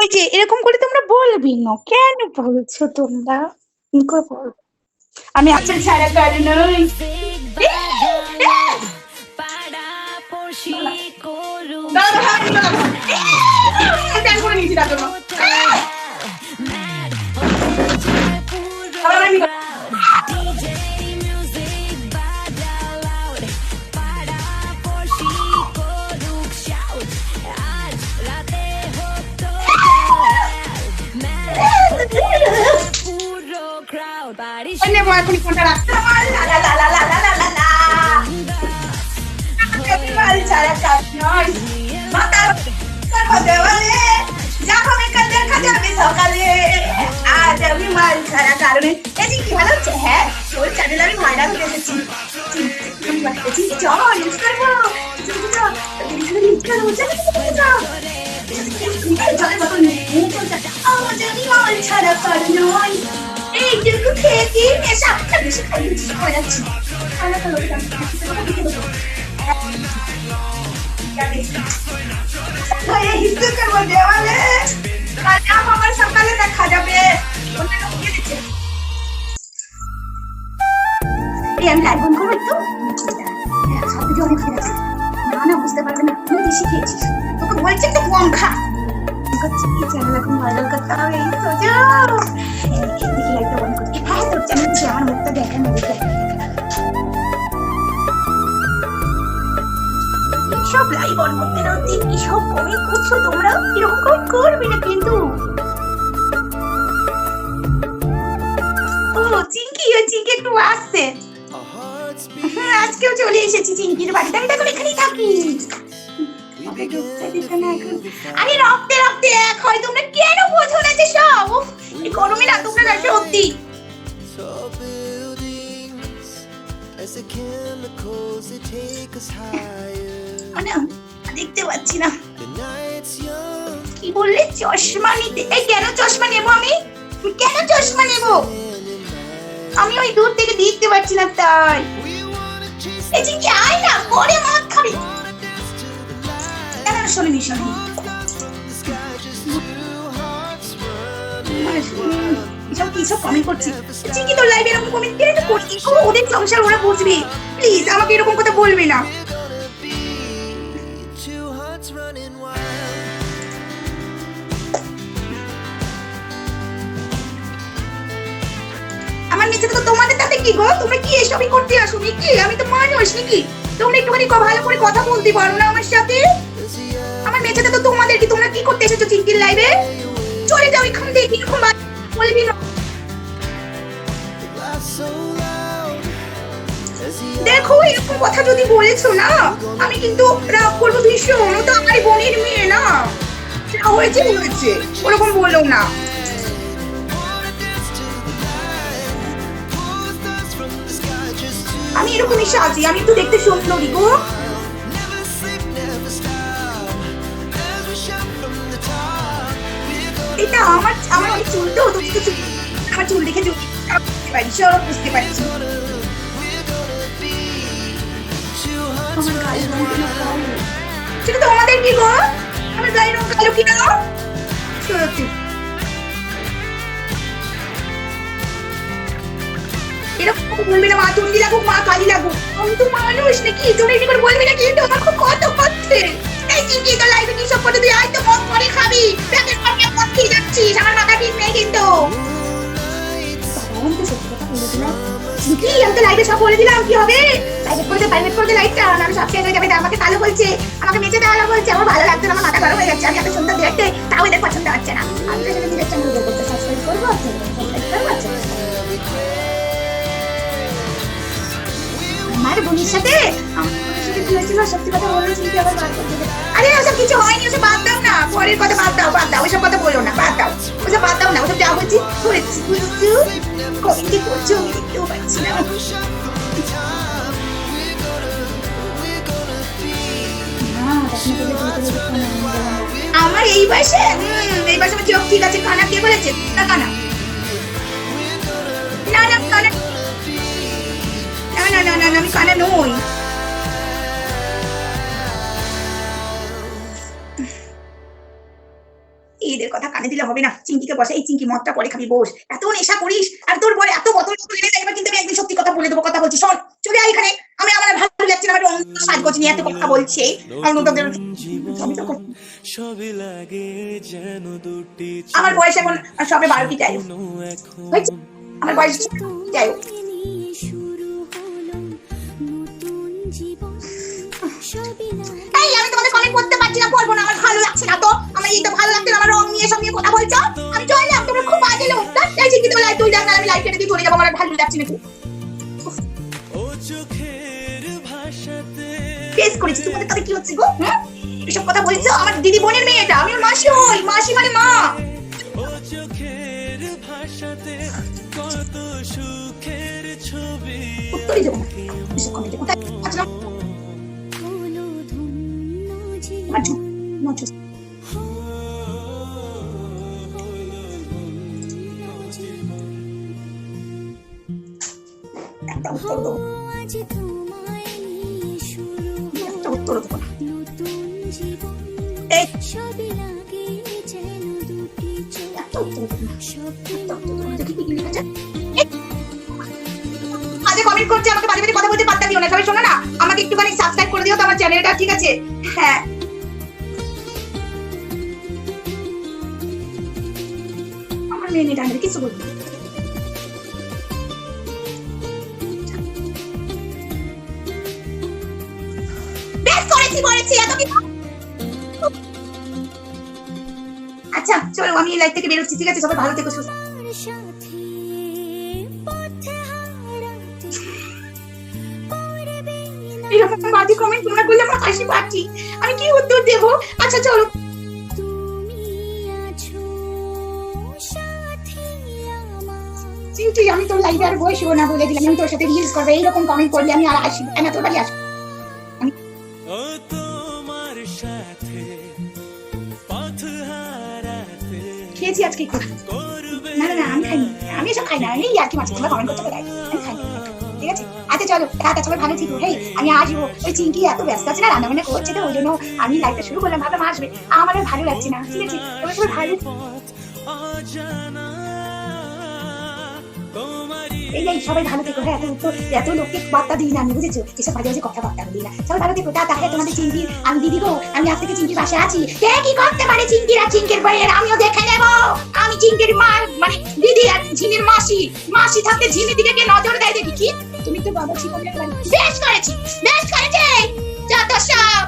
ওই যে এরকম করে তোমরা বলবি না কেন বলছো তোমরা? আমি আচল ছাড়া কারণ করে নিয়েছি তার জন্য নেব এখন ফোনটা রাখতে ছাড়া কারণে এই কি ভালো হ্যাঁ ওই চ্যানেল আমি মায়েরা করে এসেছি চল ইউজ করব জলের বোতল নিয়ে চলছে আমার জানি মাল ছাড়া কারণ নয় এইটুকু খেয়ে দেখা যাবে। আমি লাইভ তো সব তোকে বলছে একটু কম খা। করছি চ্যানেল এখন ভাইরাল করতে হবে এই তো দেখি লাইটটা বন্ধ করছি। হ্যাঁ তোর চ্যানেল আছে আমার মুখটা দেখে না দেখে। সব লাইভ অন করতে না হতে কি সব কমেন্ট করছ তোমরা? এরকম করবে না কিন্তু। ও চিঙ্কি ও চিঙ্কি একটু আসছে। হ্যাঁ, আজকেও চলে এসেছি চিঙ্কির বাড়িতে আমি তখন এখানেই থাকি। আরে রক্তে এক হয় তোমরা কেন বোঝো না যে সব? গরমে না তোমরা না, সত্যি. মানে দেখতে পাচ্ছি না। কি বললে? চশমা নিতে এই কেন চশমা নেব আমি? কেন চশমা নেব. আমি ওই দূর থেকে দেখতে পাচ্ছি না তাই। এই যে কি আয় না পরে মদ খাবি. কেন শুনিনি শুনিনি এসব কি সব কমেন্ট করছি? চিকি তোর লাইভে এরকম কমেন্ট কেন তো করছি ওদের সংসার ওরা বুঝবে। প্লিজ আমাকে এরকম কথা বলবে না. আমার নিচে তো তোমাদের তাতে কি গো? তোমরা কি এসবই করতে আসো নাকি? আমি তো মানুষ নাকি? তোমরা একটুখানি ভালো করে কথা বলতে পারো না আমার সাথে? আমার মেঝেতে তো তোমাদের কি তোমরা কি করতে এসেছ চিঙ্কির লাইভে থেকে এরকম বলবি না, আমি আমার বোনের মেয়ে না। যা হয়েছে হয়েছে। ওরকম বলো না। আমি এরকমই সাজি আমি একটু দেখতে সুন্দরী গো। এটা আমার আমার অনেক চুল তো তুমি আমার চুল দেখে চুল পারি সব বুঝতে পারছি মা কালী লাগুক। আমি তো মানুষ নাকি এমনি করে বলবি না কিন্তু খুব কত করছে এই তো সব করে খাবি। খেয়ে আমার মাথা ঠিক নেই কিন্তু। আমি তো লাইভে সব বলে দিলাম কি হবে? প্রাইভেট করে দে প্রাইভেট করে দে আমি সব শেষ হয়ে যাবে আমাকে কালো বলছে আমাকে মেচে দেওয়া বলছে আমার ভালো লাগছে আমার মাথা গরম হয়ে যাচ্ছে আমি এত সুন্দর দেখতে তাও এদের পছন্দ হচ্ছে না। আমি তো নিজের চ্যানেল করতে সাবস্ক্রাইব করব আমার বোনের সাথে আমার বোনের সাথে কি হয়েছিল? সত্যি কথা বলে চিনতে আবার বার করে আরে দাও কথা বাদ দাও বাদ দাও ওসব কথা বলো না বাদ দাও। ওসব বাদ দাও না ওসব যা বলছি করেছি বুঝছ কমেন্ট যে করছ আমি দেখতেও পাচ্ছি না। আমার এই বয়সে এই বয়সে আমার চোখ ঠিক আছে কানা কে বলেছে? না কানা। না না কানা। না না না না, আমি কানা নই। এই মেয়েদের কথা কানে দিলে হবে না। চিঙ্কিকে বসে এই চিঙ্কি মদটা পরে খাবি বস। এত নেশা করিস আর তোর বলে এত বোতল বোতল এনে দেয়, এবার কিন্তু আমি একদিন সত্যি কথা বলে দেবো কথা বলছি শোন চলে আয় এখানে। আমি আমার ভালো লাগছে না আমি একটা অন্য সাজগোজ নিয়ে এত কথা বলছে। আমার বয়স এখন সবে বারোটি যাই। আমার বয়স যাই যাব আমার আর ভালো লাগছে না খুব ও চোখের ভাষাতে ফেস করেছি তোমাদের তাহলে কি হচ্ছে গো এসব কথা বলছো? আমার দিদি বোনের মেয়ে এটা আমি মাসি হই মাসি মানে মা। ও চোখের ভাষাতে কত সুখের ছবি উত্তরই দেবো এসব কমেন্টে কোথায় আচ্ছা আমার একটা উত্তর দেবো একটা উত্তর দেবো করছে, আমাকে বাজে বাজে কথা বলতে দিও না। শোনো না? আমাকে একটুখানি করে দিও তো আমার ঠিক আছে? হ্যাঁ। আমার কিছু বলব না। করেছি? এত কি আচ্ছা চলো আমি লাইফ থেকে বেরোচ্ছি ঠিক আছে? সবাই ভালো থেকো সুস্থ এরকম বাজে কমেন্ট তোমরা করলে আমার হাসি পাচ্ছি। আমি কি উত্তর দেবো? আচ্ছা চলো। চিন্তুই আমি তোর লাইভে আর বসবো না বলে দিলাম। আমি তোর সাথে রিলস করব। এইরকম কমেন্ট করলে আমি আর আসি আমি তোর বাড়ি আসব খেয়েছি আজকে একটু। না না আমি খাইনি। আমি এসব খাই না। এই আর কি মাছ তোমরা কমেন্ট করতে পারে আমি খাই ঠিক আছে? আচ্ছা চলো টাটা সবাই ভালো থেকো, হেই। আমি আসব। ওই চিঙ্কি এত ব্যস্ত আছে না রান্না বান্না করছে তো, ওই জন্য আমি লাইভটা শুরু করলাম। ভাবলাম আসবে। আমার ভালো লাগছে না। ঠিক আছে? তোমরা সবাই ভালো এই সবাই ভালো থেকো হ্যাঁ এত এত লোককে বার্তা দিই না, আমি বুঝেছ? এসব বাজে বাজে কথা বার্তা দিই না। সবাই ভালো থেকো, টাটা হ্যাঁ তোমাদের চিঙ্কি আমি দিদি গো আমি আজ থেকে চিঙ্কির পাশে আছি। কে কি করতে পারে চিঙ্কির আর বইয়ের? আমিও দেখে নেব। আমি চিঙ্কির মা মানে দিদি আর ঝিমির মাসি। মাসি থাকতে ঝিমির দিকে কে নজর দেয় দেখি, কি? তুমি তো বাবা ছিল বেশ করেছি বেশ করেছি! যত সব